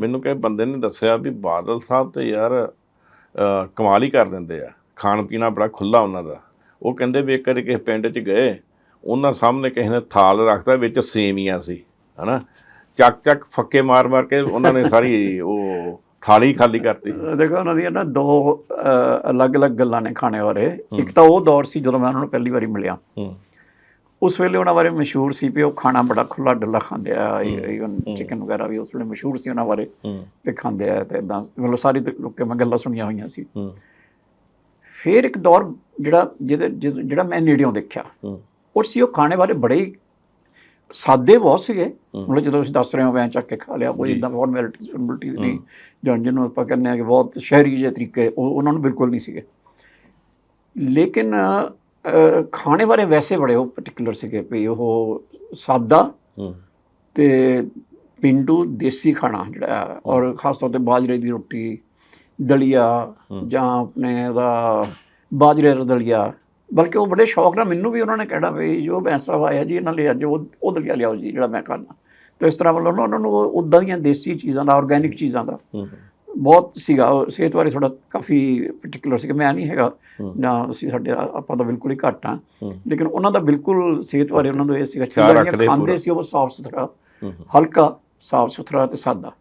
ਮੈਨੂੰ ਕਹੇ ਬੰਦੇ ਨੇ ਦੱਸਿਆ ਵੀ ਬਾਦਲ ਸਾਹਿਬ ਤੇ ਯਾਰ ਕਮਾਲ ਹੀ ਕਰ ਦਿੰਦੇ ਆ। ਖਾਣ ਪੀਣਾ ਬੜਾ ਖੁੱਲਾ ਉਹਨਾਂ ਦਾ। ਉਹ ਕਹਿੰਦੇ ਵੀ ਇੱਕ ਵਾਰੀ ਕਿਸੇ ਪਿੰਡ 'ਚ ਗਏ ਉਹਨਾਂ ਸਾਹਮਣੇ ਕਿਸੇ ਨੇ ਥਾਲ ਰੱਖਤਾ ਵਿੱਚ ਸੇਮੀਆਂ ਸੀ ਹਨਾ? ਚੱਕ ਚੱਕ ਫੱਕੇ ਮਾਰ ਮਾਰ ਕੇ ਉਹਨਾਂ ਨੇ ਸਾਰੀ ਉਹ ਥਾਲੀ ਖਾਲੀ ਕਰਤੀ। ਦੇਖੋ ਉਹਨਾਂ ਦੀਆਂ ਨਾ ਦੋ ਅਲੱਗ-ਅਲੱਗ ਗੱਲਾਂ ਨੇ ਖਾਣੇ ਬਾਰੇ। ਇੱਕ ਤਾਂ ਉਹ ਦੌਰ ਸੀ ਜਦੋਂ ਮੈਂ ਉਹਨਾਂ ਨੂੰ ਪਹਿਲੀ ਵਾਰੀ ਮਿਲਿਆ। ਹੂੰ। ਉਸ ਵੇਲੇ ਉਹਨਾਂ ਬਾਰੇ ਮਸ਼ਹੂਰ ਸੀ ਵੀ ਉਹ ਖਾਣਾ ਬੜਾ ਖੁੱਲਾ ਡੁੱਲਾ ਖਾਂਦੇ ਆ ਇਵਨ ਚਿਕਨ ਵਗੈਰਾ ਵੀ ਉਸ ਵੇਲੇ ਮਸ਼ਹੂਰ ਸੀ ਉਹਨਾਂ ਬਾਰੇ ਵੀ ਖਾਂਦੇ ਆ ਤੇ ਇਦਾਂ ਮਤਲਬ ਸਾਰੀ ਤੇ ਲੋਕਾਂ ਮੈਂ ਗੱਲਾਂ ਸੁਣੀਆਂ ਹੋਈਆਂ ਸੀ। ਫਿਰ ਇੱਕ ਦੌਰ ਜਿਹੜਾ ਜਿਹਦੇ ਜਿਹੜਾ ਮੈਂ ਨੇੜਿਓਂ ਦੇਖਿਆ ਉਹ ਸੀ ਉਹ ਖਾਣੇ ਬਾਰੇ ਬੜੇ ਸਾਦੇ ਬਹੁਤ ਸੀਗੇ। ਮਤਲਬ ਜਦੋਂ ਤੁਸੀਂ ਦੱਸ ਰਹੇ ਹੋ ਮੈਂ ਚੱਕ ਕੇ ਖਾ ਲਿਆ ਕੋਈ ਇਦਾਂ ਫਾਰਮੈਲਿਟੀਜ਼ ਫਾਰਮੈਲਿਟੀਜ਼ ਨਹੀਂ। ਜਾਂ ਜਿਹਨੂੰ ਆਪਾਂ ਕਹਿੰਦੇ ਆ ਕਿ ਬਹੁਤ ਸ਼ਹਿਰੀ ਜਿਹੇ ਤਰੀਕੇ ਉਹ ਉਹਨਾਂ ਨੂੰ ਬਿਲਕੁਲ ਨਹੀਂ ਸੀਗੇ। ਲੇਕਿਨ ਖਾਣੇ ਬਾਰੇ ਵੈਸੇ ਬੜੇ ਉਹ ਪਾਰਟਿਕੂਲਰ ਸੀਗੇ ਵੀ ਉਹ ਸਾਦਾ ਤੇ ਪਿੰਡੂ ਦੇਸੀ ਖਾਣਾ ਜਿਹੜਾ ਔਰ ਖਾਸ ਤੌਰ ਤੇ ਬਾਜਰੇ ਦੀ ਰੋਟੀ ਦਲੀਆ ਜਾਂ ਆਪਣੇ ਦਾ ਬਾਜਰੇ ਦਾ ਦਲੀਆ। ਬਲਕਿ ਉਹ ਬੜੇ ਸ਼ੌਕ ਨਾਲ ਮੈਨੂੰ ਵੀ ਉਹਨਾਂ ਨੇ ਕਹਿਣਾ ਵੀ ਜੋ ਭੈਂਸਾ ਆਇਆ ਜੀ ਇਹਨਾਂ ਲਈ ਅੱਜ ਉਹ ਉਹ ਦਲੀਆ ਲਿਆਓ ਜੀ ਜਿਹੜਾ ਮੈਂ ਖਾਣਾ ਤੇ ਇਸ ਤਰ੍ਹਾਂ ਮਤਲਬ ਉਹਨਾਂ ਨੂੰ ਉਦਾਂ ਦੀਆਂ ਦੇਸੀ ਚੀਜ਼ਾਂ ਦਾ ਆਰਗੈਨਿਕ ਚੀਜ਼ਾਂ ਦਾ। ਬਹੁਤ ਸੀਗਾ ਸਿਹਤ ਬਾਰੇ ਥੋੜਾ ਕਾਫੀ ਪਾਰਟਿਕੂਲਰ ਸੀ ਮੈਂ ਨਹੀਂ ਹੈਗਾ। ਨਾ ਅਸੀਂ ਸਾਡੇ ਆਪਾਂ ਤਾਂ ਬਿਲਕੁਲ ਹੀ ਘੱਟ ਆ। ਲੇਕਿਨ ਉਹਨਾਂ ਦਾ ਬਿਲਕੁਲ ਸਿਹਤ ਬਾਰੇ ਉਹਨਾਂ ਨੂੰ ਇਹ ਸੀਗਾ ਜਿਹੜੀਆਂ ਖਾਂਦੇ। ਸੀ ਉਹ ਸਾਫ਼ ਸੁਥਰਾ ਹਲਕਾ ਸਾਫ਼ ਸੁਥਰਾ ਤੇ ਸਾਦਾ